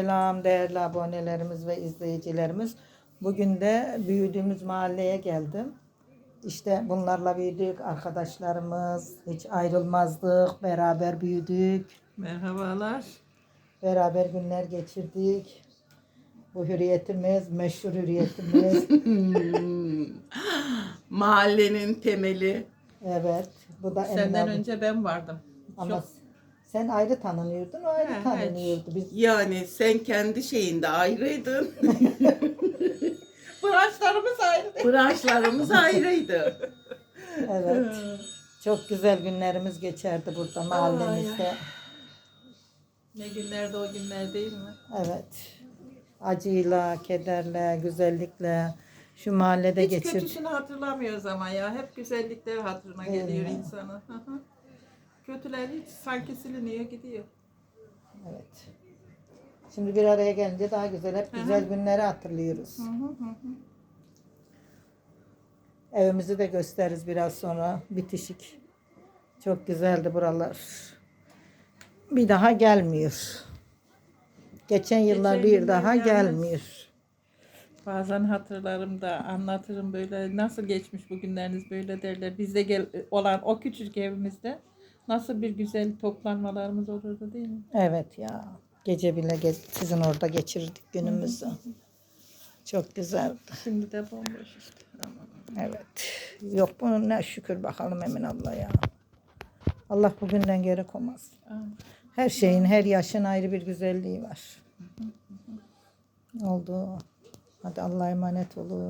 Selam değerli abonelerimiz ve izleyicilerimiz. Bugün de büyüdüğümüz mahalleye geldim. İşte bunlarla büyüdük arkadaşlarımız. Hiç ayrılmazdık. Beraber büyüdük. Merhabalar. Beraber günler geçirdik. Bu hürriyetimiz, meşhur hürriyetimiz. Mahallenin temeli. evet. Bu da Senden önce ben vardım. Ama Çok- sen ayrı tanınıyordun, o ayrı He, tanınıyordu. Biz Yani sen kendi şeyinde ayrıydın. Branşlarımız ayrı. Branşlarımız ayrıydı. evet. Çok güzel günlerimiz geçerdi burada mahallemizde. Ne günlerde o günler değil mi? Evet. Acıyla, kederle, güzellikle şu mahallede Hiç geçir. kötüsünü hatırlamıyoruz ama ya. Hep güzellikler hatırına geliyor Evet. insana. Hı hı. Kötüler hiç sanki siliniyor gidiyor. Evet. Şimdi bir araya gelince daha güzel, hep Hı hı. güzel günleri hatırlıyoruz. Hı hı hı hı. Evimizi de gösteririz biraz sonra. Bitişik. Çok güzeldi buralar. Bir daha gelmiyor. Geçen yıllar Geçen bir yıllar daha gelmez. gelmiyor. Bazen hatırlarım da anlatırım böyle nasıl geçmiş bu günleriniz böyle derler. Bizde gel olan o küçücük evimizde nasıl bir güzel toplanmalarımız olurdu değil mi? Evet ya. Gece bile ge- sizin orada geçirdik günümüzü. Çok güzeldi. Şimdi de bomboş işte. Aman. Evet. Yok bunun ne şükür bakalım Emin abla ya. Allah bugünden geri koymaz. Aman. Her şeyin, her yaşın ayrı bir güzelliği var. Oldu. Hadi Allah'a emanet olun.